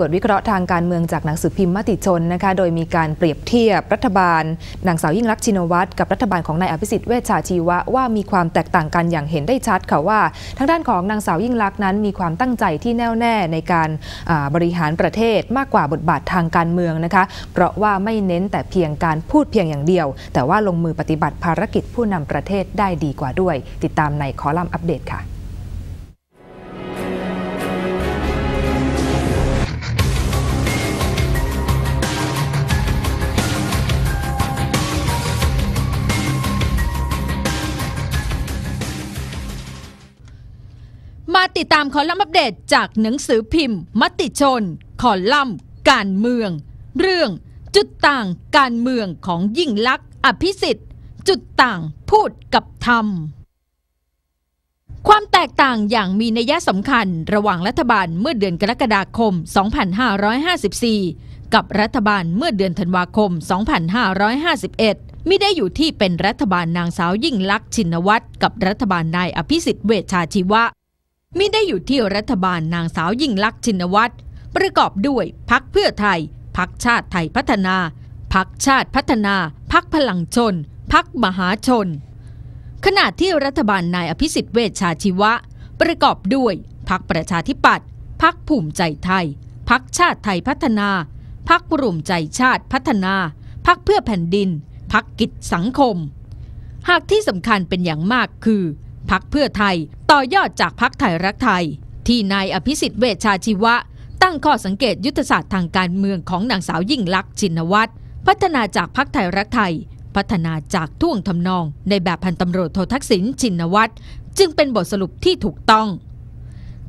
บทวิเคราะห์ทางการเมืองจากหนังสือพิมพ์มติชนนะคะ โดยมีการเปรียบเทียบรัฐบาลนางสาวยิ่งรักชินวัตรกับรัฐบาลของนายอภิสิทธิ์เวชชาชีวะว่ามีความแตกต่างกันอย่างเห็นได้ชัดค่ะว่า ทางด้านของนางสาวยิ่งรักนั้นมีความตั้งใจที่แน่วแน่ในการบริหารประเทศมากกว่าบทบาททางการเมืองนะคะ เพราะว่าไม่เน้นแต่เพียงการพูดเพียงอย่างเดียว แต่ว่าลงมือปฏิบัติภารกิจผู้นำประเทศได้ดีกว่าด้วย ติดตามในคอลัมน์อัปเดตค่ะ ติดตามคอลัมน์อัปเดตจากหนังสือพิมพ์ มติชน คอลัมน์ การเมือง เรื่อง จุดต่างการเมืองของยิ่งลักษณ์อภิสิทธิ์จุดต่างพูดกับธรรม ความแตกต่างอย่างมีนัยสำคัญระหว่างรัฐบาลเมื่อเดือนกรกฎาคม 2554 กับรัฐบาลเมื่อเดือนธันวาคม 2551มิได้อยู่ที่เป็นรัฐบาลนางสาวยิ่งลักษณ์ชินวัตรกับรัฐบาลนายอภิสิทธิ์เวชชาชีวะ มิได้อยู่ที่รัฐบาลนางสาวยิ่งลักษณ์ชินวัตรประกอบด้วยพักเพื่อไทย พักชาติไทยพัฒนา พักชาติพัฒนา พักพลังชน พักมหาชน ขณะที่รัฐบาลนายอภิสิทธิ์เวชชาชีวะ ประกอบด้วยพักประชาธิปัตย์พักภูมิใจไทย พักชาติไทยพัฒนา พักรวมใจชาติพัฒนา พักเพื่อแผ่นดิน พักกิจสังคม หากที่สำคัญเป็นอย่างมากคือ พักเพื่อไทย ต่อยอดจากพักไทยรักไทย ที่นายอภิสิทธิ์เวชชาชีวะ ตั้งข้อสังเกตยุทธศาสตร์ทางการเมืองของนางสาวยิ่งลักษณ์ชินวัตรพัฒนาจากพักไทยรักไทย พัฒนาจากท่วงทำนอง ในแบบพันตำรวจโททักษิณชินวัตรจึงเป็นบทสรุปที่ถูกต้อง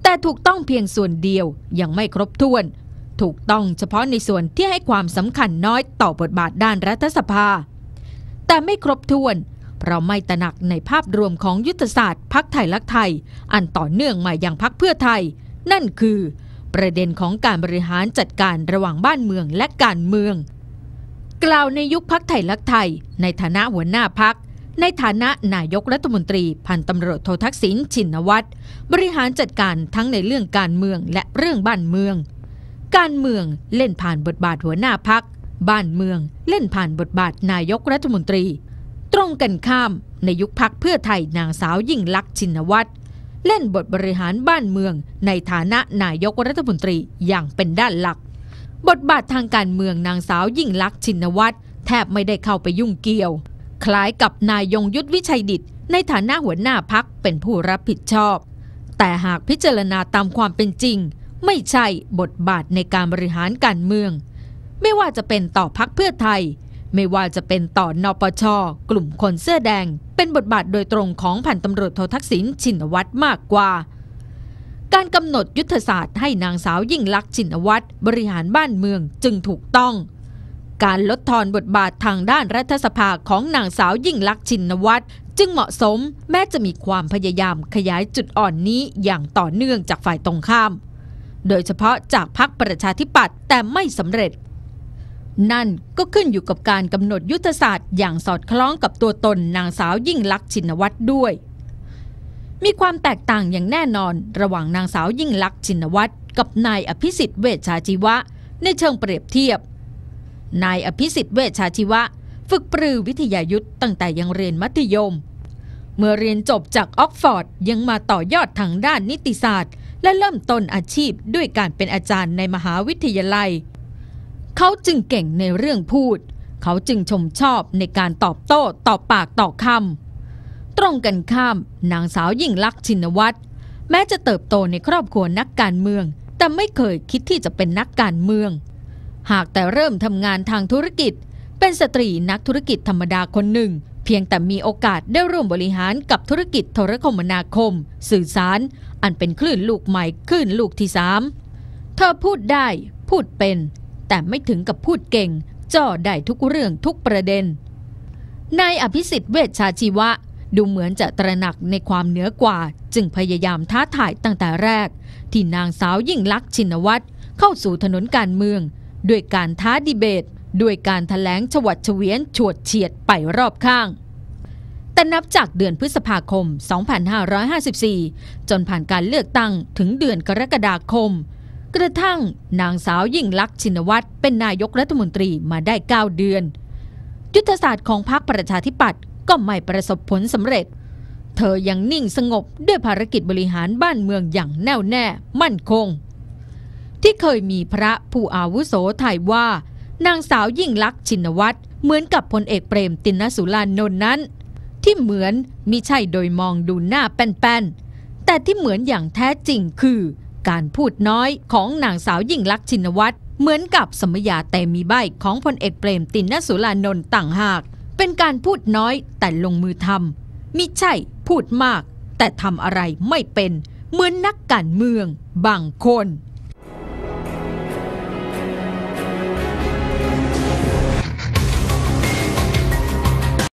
แต่ถูกต้องเพียงส่วนเดียวยังไม่ครบถ้วน ถูกต้องเฉพาะในส่วนที่ให้ความสำคัญน้อยต่อบทบาทด้านรัฐสภา แต่ไม่ครบถ้วน เราไม่ตระหนักในภาพรวมของยุทธศาสตร์พักไทยลักไทย อันต่อเนื่องมาอย่างพักเพื่อไทย นั่นคือ ประเด็นของการบริหารจัดการระหว่างบ้านเมืองและการเมือง กล่าวในยุคพักไทยลักไทย ในฐานะหัวหน้าพักในฐานะนายกรัฐมนตรีพันตำรวจโททักษิณชินวัตรบริหารจัดการทั้งในเรื่องการเมืองและเรื่องบ้านเมือง การเมืองเล่นผ่านบทบาทหัวหน้าพัก บ้านเมืองเล่นผ่านบทบาทนายกรัฐมนตรี กันข้าม ในยุคพักเพื่อไทยนางสาวยิ่งลักษณ์ชินวัตรเล่นบทบริหารบ้านเมือง ในฐานะนายกรัฐมนตรีอย่างเป็นด้านหลัก บทบาททางการเมืองนางสาวยิ่งลักษณ์ชินวัตรแทบไม่ได้เข้าไปยุ่งเกี่ยว คล้ายกับนายยงยุทธวิชัยดิตในฐานะหัวหน้าพักเป็นผู้รับผิดชอบ แต่หากพิจารณาตามความเป็นจริง ไม่ใช่บทบาทในการบริหารการเมือง ไม่ว่าจะเป็นต่อพักเพื่อไทย ไม่ว่าจะเป็นต่อนปช กลุ่มคนเสื้อแดง เป็นบทบาทโดยตรงของพันตำรวจโททักษิณชินวัตรมากกว่า การกำหนดยุทธศาสตร์ให้นางสาวยิ่งลักษณ์ชินวัตรบริหารบ้านเมืองจึงถูกต้อง การลดทอนบทบาททางด้านรัฐสภาของนางสาวยิ่งลักษณ์ชินวัตรจึงเหมาะสมแม้จะมีความพยายามขยายจุดอ่อนนี้อย่างต่อเนื่องจากฝ่ายตรงข้าม โดยเฉพาะจากพรรคประชาธิปัตย์แต่ไม่สำเร็จ นั่นก็ขึ้นอยู่กับการกำหนดยุทธศาสตร์อย่างสอดคล้องกับตัวตนนางสาวยิ่งลักษณ์ชินวัตรด้วย มีความแตกต่างอย่างแน่นอนระหว่างนางสาวยิ่งลักษณ์ชินวัตรกับนายอภิสิทธิ์เวชชาชีวะ ในเชิงเปรียบเทียบ นายอภิสิทธิ์เวชชาชีวะ ฝึกปรือวิทยายุทธ์ตั้งแต่ยังเรียนมัธยม เมื่อเรียนจบจากออกฟอร์ดยังมาต่อยอดทางด้านนิติศาสตร์ และเริ่มต้นอาชีพด้วยการเป็นอาจารย์ในมหาวิทยาลัย เขาจึงเก่งในเรื่องพูด เขาจึงชมชอบในการตอบโต้ตอบปากต่อคำตรงกันข้าม นางสาวยิ่งลักษณ์ชินวัตรแม้จะเติบโตในครอบครัวนักการเมือง แต่ไม่เคยคิดที่จะเป็นนักการเมือง หากแต่เริ่มทำงานทางธุรกิจ เป็นสตรีนักธุรกิจธรรมดาคนหนึ่ง เพียงแต่มีโอกาสได้ร่วมบริหารกับธุรกิจโทรคมนาคม สื่อสาร อันเป็นคลื่นลูกใหม่คลื่นลูกที่สามเธอพูดได้ พูดเป็น แต่ไม่ถึงกับพูดเก่งจ่อได้ทุกเรื่องทุกประเด็น นายอภิสิทธิ์เวชชาชีวะ ดูเหมือนจะตระหนักในความเหนือกว่า จึงพยายามท้าทายตั้งแต่แรก ที่นางสาวยิ่งลักษณ์ชินวัตรเข้าสู่ถนนการเมือง ด้วยการท้าดีเบต ด้วยการถแถลงฉวัดเฉวียนฉวดเฉียดไปรอบข้างแต่นับจากเดือนพฤษภาคม 2554 จนผ่านการเลือกตั้งถึงเดือนกรกฎาคม กระทั่งนางสาวยิ่งลักษณ์ชินวัตรเป็นนายกรัฐมนตรีมาได้ 9 เดือน ยุทธศาสตร์ของพรรคประชาธิปัตย์ก็ไม่ประสบผลสำเร็จ เธอยังนิ่งสงบด้วยภารกิจบริหารบ้านเมืองอย่างแน่วแน่มั่นคง ที่เคยมีพระผู้อาวุโสถ่ายว่า นางสาวยิ่งลักษณ์ชินวัตรเหมือนกับพลเอกเปรมตินสุรานนท์นั้น ที่เหมือนมิใช่โดยมองดูหน้าแป้นๆแต่ที่เหมือนอย่างแท้จริงคือ การพูดน้อยของนางสาวยิ่งลักษณ์ชินวัตรเหมือนกับสมญาแต่มีใบของพลเอกเปรมตินสุรานนท์ต่างหาก เป็นการพูดน้อยแต่ลงมือทำมิใช่พูดมาก แต่ทำอะไรไม่เป็น เหมือนนักการเมือง บางคน